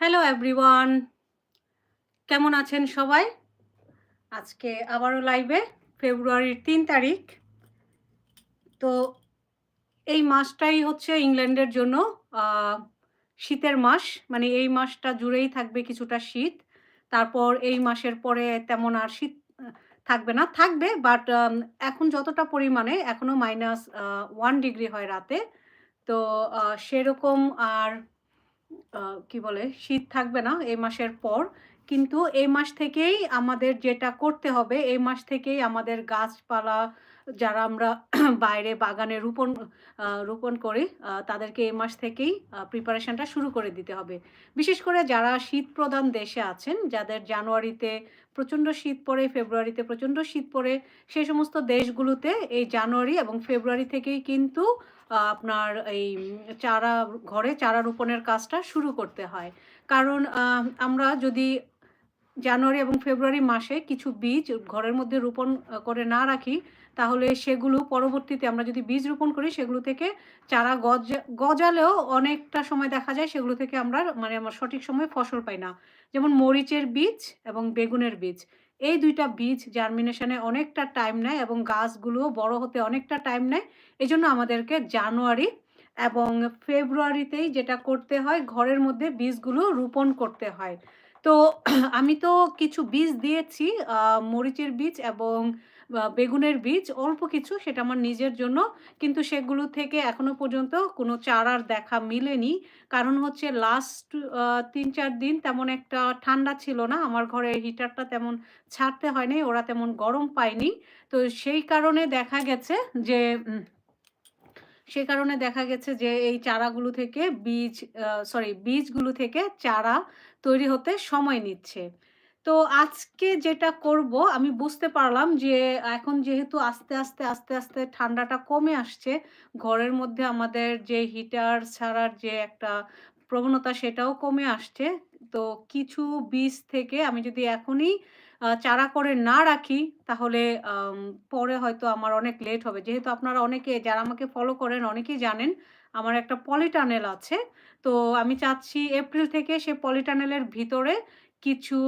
Hello everyone কেমন আছেন সবাই? আজকে আবারও লাইভে ফেব্রুয়ারির তিন তারিখ। তো এই মাসটাই হচ্ছে ইংল্যান্ডের জন্য শীতের মাস। মানে এই মাসটা জুড়েই থাকবে কিছুটা শীত। তারপর এই মাসের পরে তেমন আর শীত থাকবে না। থাকবে বাট এখন যতটা পরিমাণে এখনও মাইনাস ওয়ান ডিগ্রি হয় রাতে। তো সেরকম আর কি বলে, শীত থাকবে না এই মাসের পর। কিন্তু এই মাস থেকেই আমাদের যেটা করতে হবে, এই মাস থেকেই আমাদের গাছপালা যারা আমরা বাইরে বাগানে রোপণ রোপণ করি তাদেরকে এই মাস থেকেই প্রিপারেশনটা শুরু করে দিতে হবে। বিশেষ করে যারা শীত প্রধান দেশে আছেন, যাদের জানুয়ারিতে প্রচণ্ড শীত পড়ে, ফেব্রুয়ারিতে প্রচণ্ড শীত পড়ে সেই সমস্ত দেশগুলোতে এই জানুয়ারি এবং ফেব্রুয়ারি থেকেই কিন্তু আপনার এই চারা ঘরে চারা রোপণের কাজটা শুরু করতে হয়। কারণ আমরা যদি জানুয়ারি এবং ফেব্রুয়ারি মাসে কিছু বীজ ঘরের মধ্যে রোপণ করে না রাখি তাহলে সেগুলো পরবর্তীতে আমরা যদি বীজ রোপণ করি, সেগুলো থেকে চারা গজ, গজালেও অনেকটা সময় দেখা যায় সেগুলো থেকে আমরা মানে আমার সঠিক সময় ফসল পাই না। যেমন মরিচের বীজ এবং বেগুনের বীজ। এই দুইটা বীজ জার্মিনেশনে অনেকটা টাইম নেয় এবং গাছগুলো বড় হতে অনেকটা টাইম নেয়। এই জন্য আমাদেরকে জানুয়ারি এবং ফেব্রুয়ারিতেই যেটা করতে হয়, ঘরের মধ্যে বীজগুলো রোপণ করতে হয়। তো আমি তো কিছু বীজ দিয়েছি মরিচের বীজ এবং বেগুনের বীজ, অল্প কিছু সেটা আমার নিজের জন্য। কিন্তু সেগুলো থেকে এখনও পর্যন্ত কোনো চারার দেখা মিলেনি। কারণ হচ্ছে লাস্ট তিন চার দিন তেমন একটা ঠান্ডা ছিল না। আমার ঘরে হিটারটা তেমন ছাড়তে হয়নি, ওরা তেমন গরম পায়নি। তো সেই কারণে দেখা গেছে যে সে কারণে দেখা গেছে যে, এই চারাগুলো থেকে বীজ সরি বীজগুলো থেকে চারা তৈরি হতে সময় নিচ্ছে। তো আজকে যেটা করব, আমি বুঝতে পারলাম যে, এখন যেহেতু আস্তে আস্তে আস্তে আস্তে ঠান্ডাটা কমে আসছে, ঘরের মধ্যে আমাদের যে হিটার ছাড়ার যে একটা প্রবণতা সেটাও কমে আসছে। তো কিছু বীজ থেকে আমি যদি এখনই চারা করে না রাখি, তাহলে পরে হয়তো আমার অনেক লেট হবে। যেহেতু আপনারা অনেকে, যারা আমাকে ফলো করেন অনেকেই জানেন, আমার একটা পলিটানেল আছে। তো আমি চাচ্ছি এপ্রিল থেকে সে পলিটানেলের ভিতরে কিছু,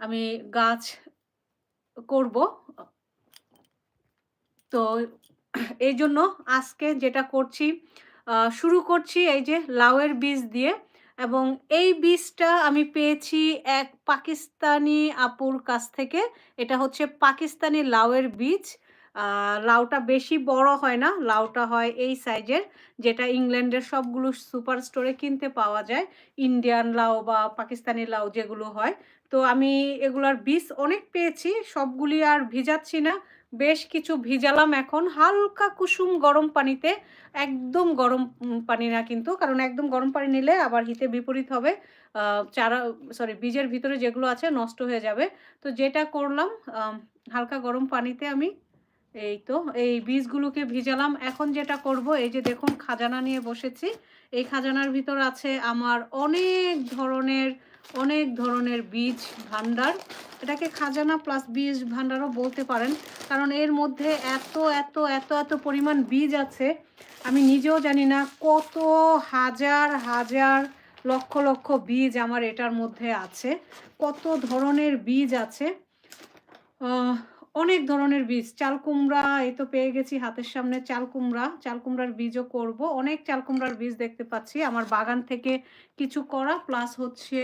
আমি গাছ করব। তো এই জন্য আজকে যেটা করছি শুরু করছি এই যে লাউয়ের বীজ দিয়ে এবং এই বীজটা আমি পেয়েছি এক পাকিস্তানি আপুর কাছ থেকে। এটা হচ্ছে পাকিস্তানি লাউয়ের বীজ। লাউটা বেশি বড় হয় না। লাউটা হয় এই সাইজের, যেটা ইংল্যান্ডের সবগুলো সুপার স্টোরে কিনতে পাওয়া যায়। ইন্ডিয়ান লাউ বা পাকিস্তানি লাউ যেগুলো হয়। তো আমি এগুলার বীজ অনেক পেয়েছি, সবগুলি আর ভিজাচ্ছি না। বেশ কিছু ভিজালাম এখন। হালকা কুসুম গরম পানিতে, একদম গরম পানি না কিন্তু, কারণ একদম গরম পানি নিলে আবার হিতে বিপরীত হবে। চারা, সরি, বীজের ভিতরে যেগুলো আছে নষ্ট হয়ে যাবে। তো যেটা করলাম হালকা গরম পানিতে আমি এই তো, এই বীজগুলোকে ভিজালাম। এখন যেটা করব, এই যে দেখুন, খাজানা নিয়ে বসেছি। এই খাজানার ভিতর আছে আমার অনেক ধরনের অনেক ধরনের বীজ ভান্ডার। এটাকে খাজানা প্লাস বীজ ভান্ডারও বলতে পারেন। কারণ এর মধ্যে এত এত এত এত পরিমাণ বীজ আছে। আমি নিজেও জানি না কত হাজার হাজার, লক্ষ লক্ষ বীজ আমার এটার মধ্যে আছে। কত ধরনের বীজ আছে। অনেক ধরনের বীজ, চাল কুমড়া এই তো পেয়ে গেছি হাতের সামনে চাল কুমড়া। চাল কুমড়ার বীজও করব। অনেক চাল কুমড়ার বীজ দেখতে পাচ্ছি আমার বাগান থেকে কিছু করা প্লাস হচ্ছে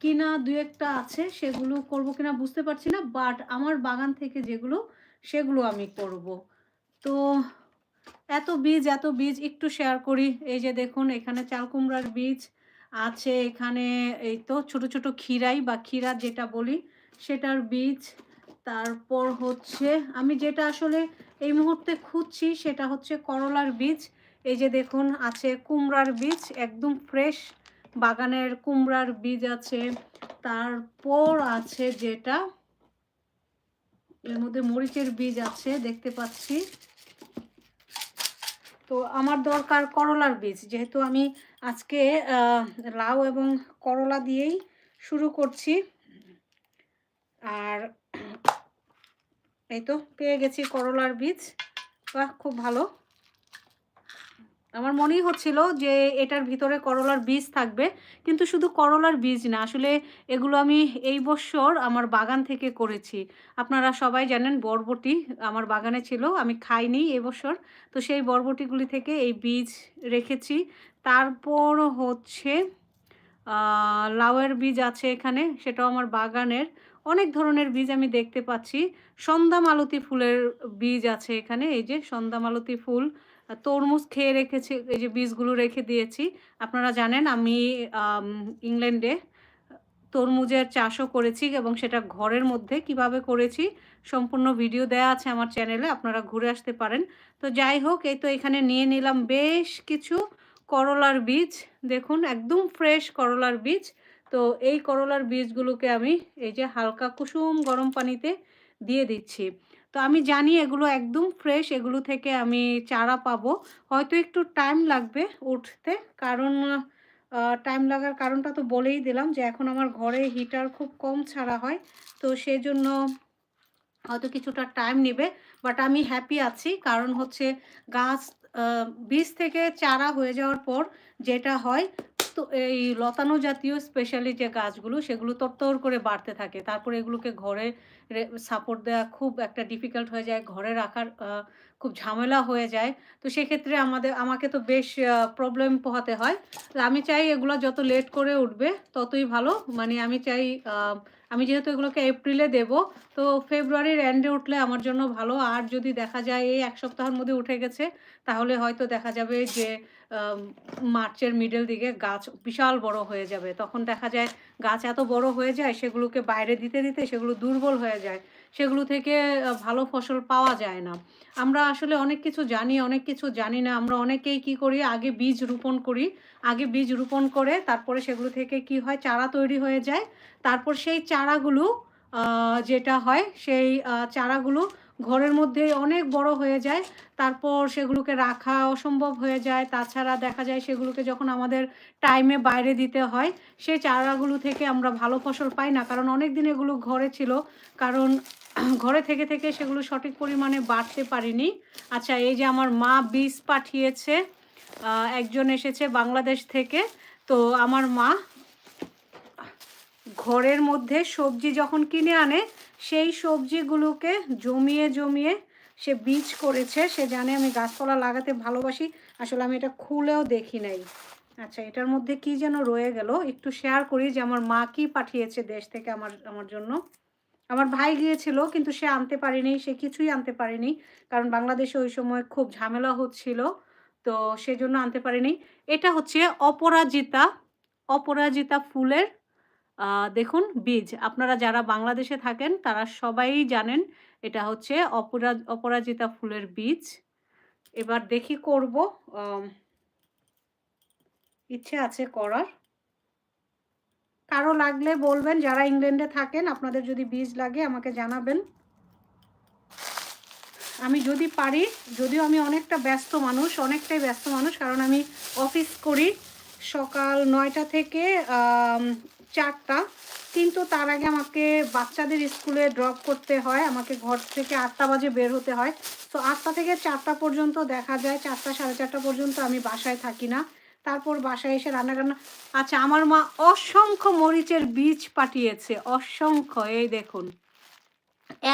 কিনা দু একটা আছে, সেগুলো করব কিনা বুঝতে পারছি না বাট আমার বাগান থেকে যেগুলো, সেগুলো আমি করব। তো এত বীজ এত বীজ একটু শেয়ার করি। এই যে দেখুন, এখানে চাল কুমড়ার বীজ আছে, এখানে এই তো ছোট ছোট খিরাই বা খিরা যেটা বলি সেটার বীজ। তারপর হচ্ছে, আমি যেটা আসলে এই মুহূর্তে খুঁজছি সেটা হচ্ছে করলার বীজ। এই যে দেখুন, আছে কুমড়ার বীজ, একদম ফ্রেশ বাগানের কুমড়ার বীজ আছে। তারপর আছে যেটা, এর মধ্যে মরিচের বীজ আছে, দেখতে পাচ্ছি। তো আমার দরকার করলার বীজ, যেহেতু আমি আজকে লাউ এবং করলা দিয়েই শুরু করছি। আর এই তো পেয়ে গেছি করলার বীজ। বাহ, খুব ভালো। আমার মনেই হচ্ছিল যে এটার ভিতরে করলার বীজ থাকবে, কিন্তু শুধু করলার বীজ না, আসলে এগুলো আমি এই বছর আমার বাগান থেকে করেছি। আপনারা সবাই জানেন বরবটি আমার বাগানে ছিল, আমি খাইনি এবছর তো সেই বরবটিগুলি থেকে এই বীজ রেখেছি। তারপর হচ্ছে লাউয়ের বীজ আছে এখানে, সেটাও আমার বাগানের। অনেক ধরনের বীজ আমি দেখতে পাচ্ছি। সন্ধ্যা মালতী ফুলের বীজ আছে এখানে, এই যে সন্ধ্যা মালতী ফুল। তরমুজ খেয়ে রেখেছি, এই যে বীজগুলো রেখে দিয়েছি। আপনারা জানেন আমি, ইংল্যান্ডে তরমুজের চাষও করেছি এবং সেটা ঘরের মধ্যে কীভাবে করেছি সম্পূর্ণ ভিডিও দেয়া আছে আমার চ্যানেলে, আপনারা ঘুরে আসতে পারেন। তো যাই হোক, এই তো এখানে নিয়ে নিলাম বেশ কিছু করলার বীজ। দেখুন, একদম ফ্রেশ করলার বীজ। তো এই করলার বীজগুলোকে আমি এই যে হালকা কুসুম গরম পানিতে দিয়ে দিচ্ছি। তো আমি জানি এগুলো একদম ফ্রেশ এগুলো থেকে আমি চারা পাবো। হয়তো একটু টাইম লাগবে উঠতে, কারণ টাইম লাগার কারণটা তো বলেই দিলাম যে এখন আমার ঘরে হিটার খুব কম ছাড়া হয়। তো সেজন্য হয়তো কিছুটা টাইম নেবে বাট আমি হ্যাপি আছি। কারণ হচ্ছে গাছ বীজ থেকে চারা হয়ে যাওয়ার পর যেটা হয় তো এই লতানো জাতীয় স্পেশালি যে গাছগুলো, সেগুলো তরতর করে বাড়তে থাকে। তারপরে এগুলোকে ঘরে সাপোর্ট দেওয়া খুব একটা ডিফিকাল্ট হয়ে যায়। ঘরে রাখার খুব ঝামেলা হয়ে যায়। তো সেক্ষেত্রে আমাদের, আমাকে তো বেশ প্রবলেম পোহাতে হয়। আমি চাই এগুলো যত লেট করে উঠবে, ততই ভালো। মানে আমি চাই আমি যেহেতু এগুলোকে এপ্রিলে দেব, তো ফেব্রুয়ারির এন্ডে উঠলে আমার জন্য ভালো। আর যদি দেখা যায় এই এক সপ্তাহের মধ্যে উঠে গেছে, তাহলে হয়তো দেখা যাবে যে মার্চের মিডল দিকে গাছ বিশাল বড় হয়ে যাবে। তখন দেখা যায় গাছ এত বড় হয়ে যায়, সেগুলোকে বাইরে দিতে দিতে সেগুলো দুর্বল হয়ে যায়। সেগুলো থেকে ভালো ফসল পাওয়া যায় না। আমরা আসলে অনেক কিছু জানি, অনেক কিছু জানি না। আমরা অনেকেই কি করি, আগে বীজ রোপণ করি, আগে বীজ রোপণ করে তারপরে সেগুলো থেকে কি হয়, চারা তৈরি হয়ে যায়। তারপর সেই চারাগুলো যেটা হয়, সেই চারাগুলো ঘরের মধ্যে অনেক বড় হয়ে যায়, তারপর সেগুলোকে রাখা অসম্ভব হয়ে যায়। তাছাড়া দেখা যায় সেগুলোকে যখন আমাদের টাইমে বাইরে দিতে হয় সেই চারাগুলো থেকে আমরা ভালো ফসল পাই না। কারণ অনেক দিন এগুলো ঘরে ছিল, কারণ ঘরে থেকে থেকে সেগুলো সঠিক পরিমাণে বাড়তে পারিনি। আচ্ছা এই যে আমার মা বীজ পাঠিয়েছে একজন এসেছে বাংলাদেশ থেকে, তো আমার মা ঘরের মধ্যে সবজি যখন কিনে আনে, সেই সবজিগুলোকে জমিয়ে জমিয়ে সে বীজ করেছে। সে জানে আমি গাছপালা লাগাতে ভালোবাসি। আসলে আমি এটা খুলেও দেখি নাই। আচ্ছা এটার মধ্যে কি যেন রয়ে গেল? একটু শেয়ার করি যে আমার মা কি পাঠিয়েছে দেশ থেকে আমার আমার জন্য। আমার ভাই গিয়েছিল, কিন্তু সে আনতে পারেনি, সে কিছুই আনতে পারেনি। কারণ বাংলাদেশে ওই সময় খুব ঝামেলা হচ্ছিল, তো সেজন্য আনতে পারেনি। এটা হচ্ছে অপরাজিতা অপরাজিতা ফুলের দেখুন বীজ। আপনারা যারা বাংলাদেশে থাকেন, তারা সবাই জানেন এটা হচ্ছে অপরা, অপরাজিতা ফুলের বীজ। এবার দেখি করব ইচ্ছে আছে করার। কারও লাগলে বলবেন, যারা ইংল্যান্ডে থাকেন, আপনাদের যদি বীজ লাগে, আমাকে জানাবেন। আমি যদি পারি, যদিও আমি অনেকটা ব্যস্ত মানুষ, অনেকটাই ব্যস্ত মানুষ, কারণ আমি অফিস করি। সকাল নয়টা থেকে চারটা। কিন্তু তার আগে আমাকে বাচ্চাদের স্কুলে ড্রপ করতে হয়। আমাকে ঘর থেকে আটটা বাজে বের হতে হয়। তো আটটা থেকে চারটা পর্যন্ত দেখা যায়। চারটা, সাড়ে চারটা পর্যন্ত আমি বাসায় থাকি না। তারপর বাসায় এসে রান্না রান্না আচ্ছা আমার মা অসংখ্য মরিচের বীজ পাঠিয়েছে। অসংখ্য, এই দেখুন।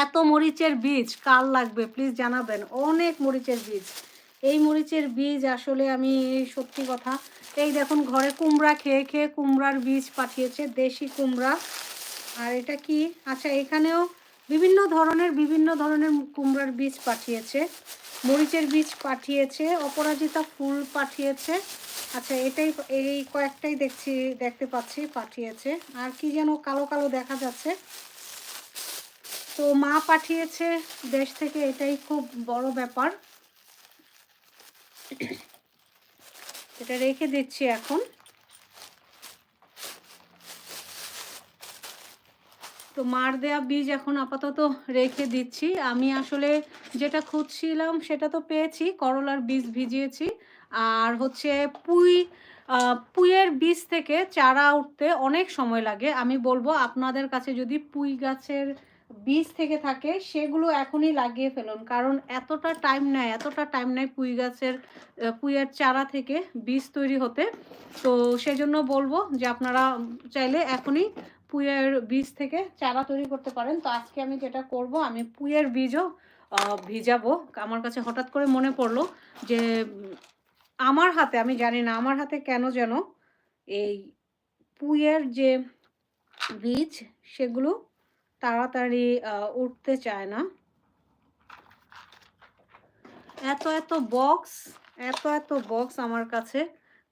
এত মরিচের বীজ কার লাগবে, প্লিজ জানাবেন। অনেক মরিচের বীজ। এই মরিচের বীজ আসলে আমি, সত্যি কথা। এই দেখুন, ঘরে কুমড়া, খেয়ে খেয়ে কুমড়ার বীজ পাঠিয়েছে, দেশি কুমড়া। আর এটা কি? আচ্ছা এখানেও বিভিন্ন ধরনের বিভিন্ন ধরনের কুমড়ার বীজ পাঠিয়েছে। মরিচের বীজ পাঠিয়েছে, অপরাজিতা ফুল পাঠিয়েছে। আচ্ছা এটাই, এই কয়েকটাই দেখছি, দেখতে পাচ্ছি, পাঠিয়েছে। আর কি যেন কালো কালো দেখা যাচ্ছে। তো মা পাঠিয়েছে, দেশ থেকে, এটাই খুব বড় ব্যাপার। এটা রেখে দিচ্ছি এখন। তো মার দেয়া বীজ এখন আপাতত রেখে দিচ্ছি। আমি আসলে যেটা খুঁজছিলাম সেটা তো পেয়েছি, করলার বীজ ভিজিয়েছি। আর হচ্ছে পুঁই পুঁইয়ের বীজ থেকে চারা উঠতে অনেক সময় লাগে। আমি বলব আপনাদের কাছে যদি পুঁই গাছের বীজ থেকে থাকে সেগুলো এখনই লাগিয়ে ফেলুন। কারণ এতটা টাইম নেয় এতটা টাইম নেয় পুঁই গাছের আহ, পুঁইয়ের চারা থেকে বীজ তৈরি হতে। তো সেজন্য বলব যে আপনারা চাইলে এখনই পুঁইয়ের বীজ থেকে চারা তৈরি করতে পারেন। তো আজকে আমি যেটা করব আমি পুঁইয়ের বীজও ভিজাবো। আমার কাছে হঠাৎ করে মনে পড়ল যে আমার হাতে আমি জানি না আমার হাতে কেন যেন এই পুঁইয়ের যে বীজ সেগুলো তাড়াতাড়ি উঠতে চায় না। এত এত বক্স এত এত বক্স আমার কাছে।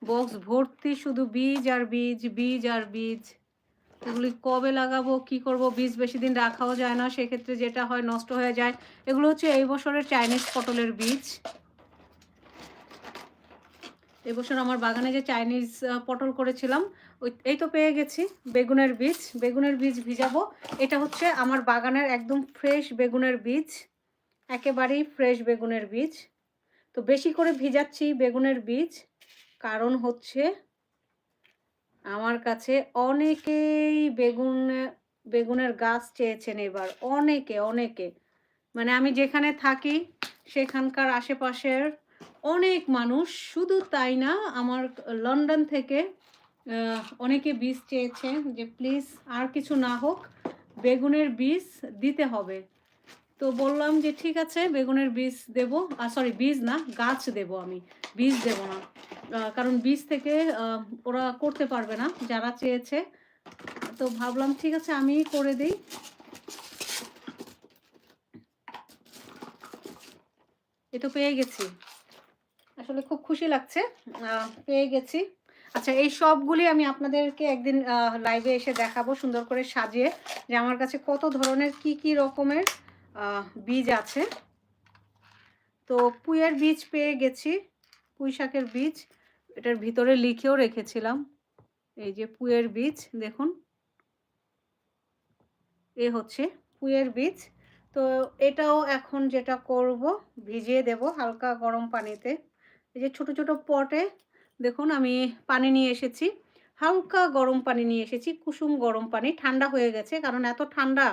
বক্স ভর্তি শুধু বীজ আর বীজ বীজ আর বীজ। এগুলি কবে লাগাবো, কি করব, বীজ বেশি দিন রাখাও যায় না। সেক্ষেত্রে যেটা হয় নষ্ট হয়ে যায়। এগুলো হচ্ছে এই বছরের চাইনিজ পটলের বীজ। এবছর আমার বাগানে যে চাইনিজ পটল করেছিলাম এই তো পেয়ে গেছি, বেগুনের বীজ। বেগুনের বীজ ভিজাবো। এটা হচ্ছে আমার বাগানের একদম ফ্রেশ বেগুনের বীজ। একেবারেই ফ্রেশ বেগুনের বীজ। তো বেশি করে ভিজাচ্ছি বেগুনের বীজ। কারণ হচ্ছে আমার কাছে অনেকেই বেগুন, বেগুনের গাছ চেয়েছেন এবার। অনেকে অনেকে। মানে আমি যেখানে থাকি, সেখানকার আশেপাশের অনেক মানুষ শুধু তাই না, আমার লন্ডন থেকে অনেকে বীজ চেয়েছে যে প্লিজ আর কিছু না হোক, বেগুনের বীজ দিতে হবে। তো বললাম যে ঠিক আছে, বেগুনের বীজ দেবো সরি বীজ না, গাছ দেব আমি। বীজ দেব না। কারণ বীজ থেকে ওরা করতে পারবে না, যারা চেয়েছে। তো ভাবলাম ঠিক আছে আমি করে দিই। এ তো পেয়ে গেছি। আসলে খুব খুশি লাগছে। পেয়ে গেছি। আচ্ছা এই সবগুলি আমি আপনাদেরকে একদিন লাইভে এসে দেখাবো, সুন্দর করে সাজিয়ে। যে আমার কাছে কত ধরনের, কি কি রকমের বীজ আছে। তো পুঁইয়ের বীজ পেয়ে গেছি পুঁই শাকের বীজ। এটার ভিতরে লিখেও রেখেছিলাম। এই যে পুঁইয়ের বীজ, দেখুন। এ হচ্ছে পুঁইয়ের বীজ। তো এটাও এখন যেটা করব, ভিজিয়ে দেব হালকা গরম পানিতে। এই যে ছোট ছোট পটে দেখুন, আমি পানি নিয়ে এসেছি। হালকা গরম পানি নিয়ে এসেছি, কুসুম গরম পানি। ঠান্ডা হয়ে গেছে, কারণ এত ঠান্ডা।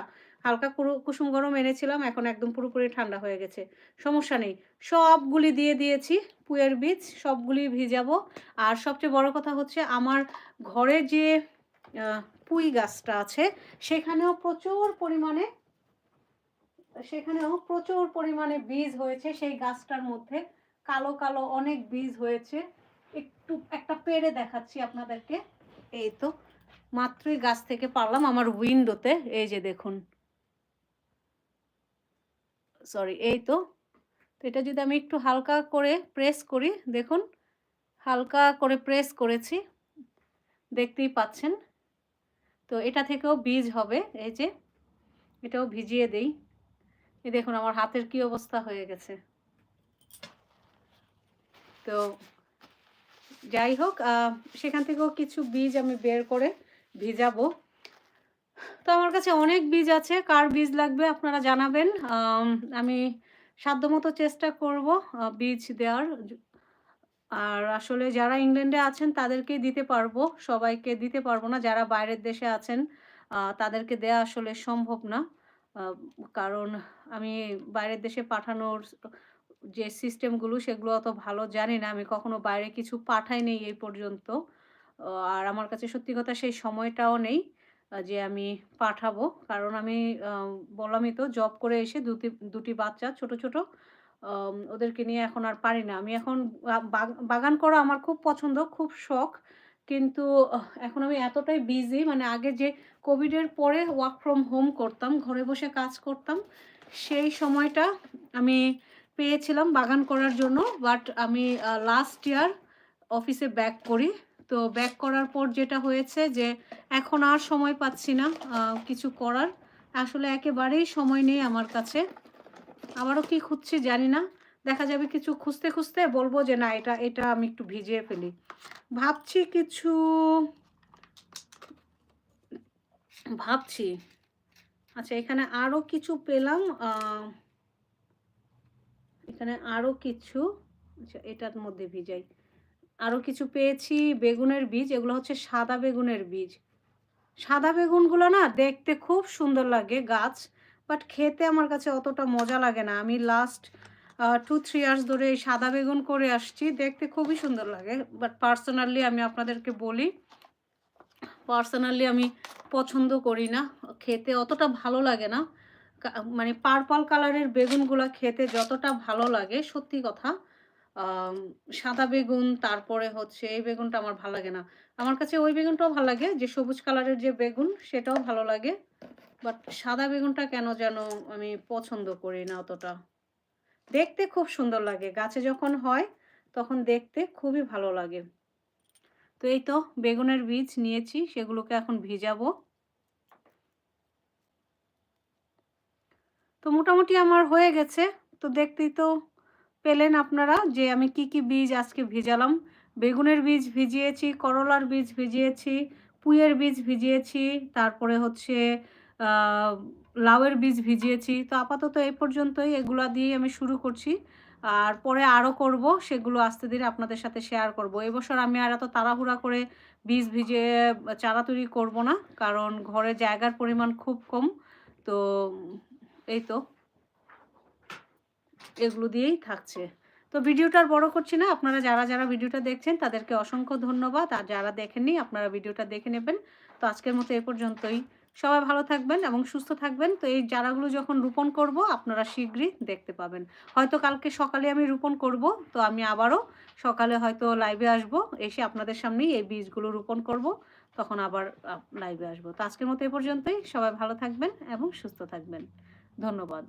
হালকা কুসুম গরম এনেছিলাম, এখন একদম পুরোপুরি ঠান্ডা হয়ে গেছে। সমস্যা নেই। সবগুলি দিয়ে দিয়েছি, পুয়ের বীজ, সবগুলি ভিজাবো। আর সবচেয়ে বড় কথা হচ্ছে, আমার ঘরে যে পুঁই গাছটা আছে, সেখানেও প্রচুর পরিমাণে, সেখানেও প্রচুর পরিমাণে বীজ হয়েছে। সেই গাছটার মধ্যে কালো কালো অনেক বীজ হয়েছে। একটু একটা পেড়ে দেখাচ্ছি আপনাদেরকে। এই তো, মাত্রই গাছ থেকে পারলাম আমার উইন্ডোতে। এই যে দেখুন। সরি এই তো। তো এটা যদি আমি একটু হালকা করে প্রেস করি, দেখুন, হালকা করে প্রেস করেছি, দেখতেই পাচ্ছেন। তো এটা থেকেও বীজ হবে, এই যে, এটাও ভিজিয়ে দেই। এই দেখুন, আমার হাতের কি অবস্থা হয়ে গেছে। তো যাই হোক সেখান থেকেও কিছু বীজ আমি বের করে ভিজাবো। তো আমার কাছে অনেক বীজ আছে কার বীজ লাগবে আপনারা জানাবেন। আম, সাধ্যমতো চেষ্টা করব বীজ দেওয়ার। আর আসলে যারা ইংল্যান্ডে আছেন তাদেরকেই দিতে পারব সবাইকে দিতে পারব না। যারা বাইরের দেশে আছেন তাদেরকে দেয়া আসলে সম্ভব না। কারণ আমি বাইরের দেশে পাঠানোর যে সিস্টেমগুলো সেগুলো অত ভালো জানি না। আমি কখনো বাইরে কিছু পাঠাইনি এই পর্যন্ত। আর আমার কাছে সত্যি কথা সেই সময়টাও নেই যে আমি পাঠাবো। কারণ আমি বললামই তো জব করে এসে দুটি দুটি বাচ্চা ছোট ছোট ওদেরকে নিয়ে এখন আর পারি না। আমি এখন বাগ- বাগান করা আমার খুব পছন্দ, খুব শখ। কিন্তু এখন আমি এতটাই বিজি মানে আগে যে কোভিডের পরে ওয়ার্ক ফ্রম হোম করতাম, ঘরে বসে কাজ করতাম, সেই সময়টা আমি পেয়েছিলাম বাগান করার জন্য বাট আমি লাস্ট ইয়ার অফিসে ব্যাক করি। তো ব্যাক করার পর যেটা হয়েছে যে, এখন আর সময় পাচ্ছি না কিছু করার। আসলে একেবারেই সময় নেই আমার কাছে। আবারও কি খুঁজছি জানি না। দেখা যাবে কিছু খুঁজতে খুঁজতে বলব যে, না, এটা এটা আমি একটু ভিজিয়ে ফেলি। ভাবছি কিছু, ভাবছি। আচ্ছা এখানে আরও কিছু পেলাম এখানে আরও কিছু আচ্ছা এটার মধ্যে ভিজাই। আরও কিছু পেয়েছি, বেগুনের বীজ, এগুলো হচ্ছে সাদা বেগুনের বীজ। সাদা বেগুনগুলো না দেখতে খুব সুন্দর লাগে গাছ, বাট খেতে আমার কাছে অতটা মজা লাগে না। আমি লাস্ট টু থ্রি ইয়ার্স ধরে এই সাদা বেগুন করে আসছি, দেখতে খুবই সুন্দর লাগে। বাট পার্সোনালি আমি আপনাদেরকে বলি পার্সোনালি আমি পছন্দ করি না। খেতে অতটা ভালো লাগে না। মানে পার্পল কালারের বেগুনগুলো খেতে যতটা ভালো লাগে, সত্যি কথা সাদা বেগুন, তারপরে হচ্ছে এই বেগুনটা আমার ভালো লাগে না। আমার কাছে ওই বেগুনটাও ভালো লাগে, যে সবুজ কালারের যে বেগুন, সেটাও ভালো লাগে। বাট সাদা বেগুনটা কেন যেন আমি পছন্দ করি না অতটা। দেখতে খুব সুন্দর লাগে, গাছে যখন হয়, তখন দেখতে খুবই ভালো লাগে। তো এই তো, বেগুনের বীজ নিয়েছি, সেগুলোকে এখন ভিজাবো। তো মোটামুটি আমার হয়ে গেছে। তো দেখতেই তো পেলেন আপনারা যে আমি কি কি বীজ আজকে ভিজালাম। বেগুনের বীজ ভিজিয়েছি, করলার বীজ ভিজিয়েছি পুঁয়ের বীজ ভিজিয়েছি, তারপরে হচ্ছে লাউয়ের বীজ ভিজিয়েছি। তো আপাতত এই পর্যন্তই এগুলা দিয়ে আমি শুরু করছি। আর পরে আরও করব, সেগুলো আস্তে ধীরে আপনাদের সাথে শেয়ার করব। এবছর আমি আর এত তাড়াহুড়া করে বীজ ভিজিয়ে চারা তৈরি করব না, কারণ ঘরে জায়গার পরিমাণ খুব কম। তো এই তো। এগুলো দিয়েই থাকছে। তো ভিডিওটা আর বড় করছি না, আপনারা যারা যারা ভিডিওটা দেখছেন তাদেরকে অসংখ্য ধন্যবাদ, আর যারা দেখেননি আপনারা ভিডিওটা দেখে নেবেন। তো আজকের মতো এ পর্যন্তই। সবাই ভালো থাকবেন এবং সুস্থ থাকবেন। তো এই চারাগুলো যখন রোপণ করব, আপনারা শীঘ্রই দেখতে পাবেন। হয়তো কালকে সকালে আমি রোপণ করব, তো আমি আবারও সকালে হয়তো লাইভে আসব, এসে আপনাদের সামনেই এই বীজগুলো রোপণ করব, তখন আবার লাইভে আসব। তো আজকের মতো এ পর্যন্তই। সবাই ভালো থাকবেন এবং সুস্থ থাকবেন। ধন্যবাদ।